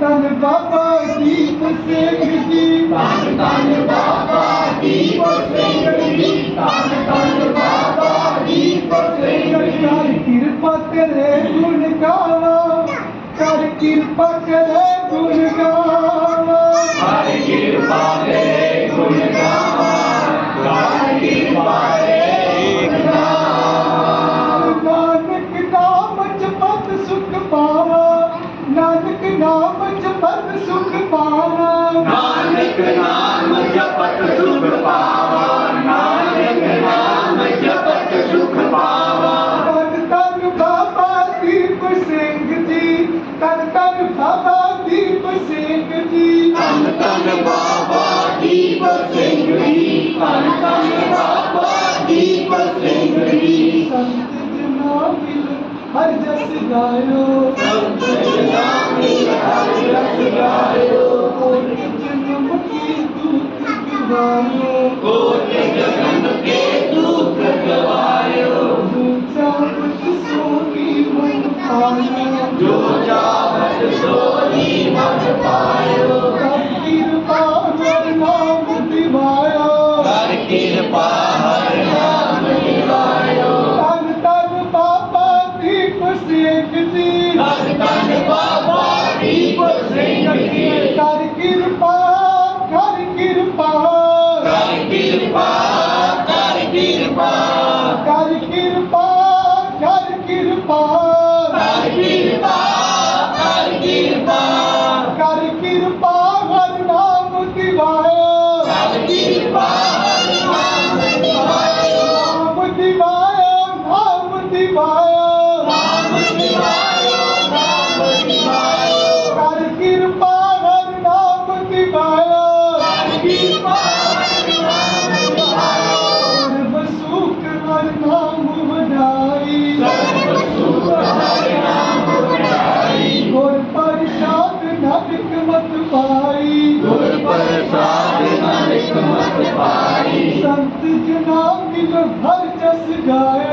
ਬਾਬਾ ਦੀਪ ਸਿੰਘ ਜੀ ਧੰਨ ਬਾਬਾ ਦੀਪ ਸਿੰਘ ਜੀ ਧੰਨ ਬਾਬਾ ਦੀਪ ਸਿੰਘ ਜੀ ਕਰ ਕਿਰਪਾ ਕਰੇ ਗੁਣ ਗਾਵਾ ਕਰ ਕਿਰਪਾ ਕਰੇ ਗੁਣ ਗਾਵਾ ਨਾਮ ਜਪਤ ਸੁਖ ਪਾਵਾ ਨਾਨਕ ਨਾਮ ਜਪਤ ਸੁਖ ਪਾਵਾ ਨਾਨਕ ਨਾਮ ਜਪਤ ਸੁਖ ਪਾਵਾ ਤਨ ਤਨ ਬਾਬਾ ਦੀਪ ਸਿੰਘ ਜੀ ਤਨ ਤਨ ਬਾਬਾ ਦੀਪ ਸਿੰਘ ਜੀ। ਧੰਨ ਧੰਨ ਬਾਬਾ ਦੀਪ ਸਿੰਘ ਜੀ ਧੰਨ ਧੰਨ ਬਾਬਾ ਦੀਪ ਸਿੰਘ ਜੀ। ਸੰਤ ਜਨਾ ਮਿਲ ਹਰ ਜਸ ਗਾਇਓ। आयो जान जो सोरी पायो पा नाम दिवायो किर पायो त पापा दीप सेकी तन पापा हर जस गाए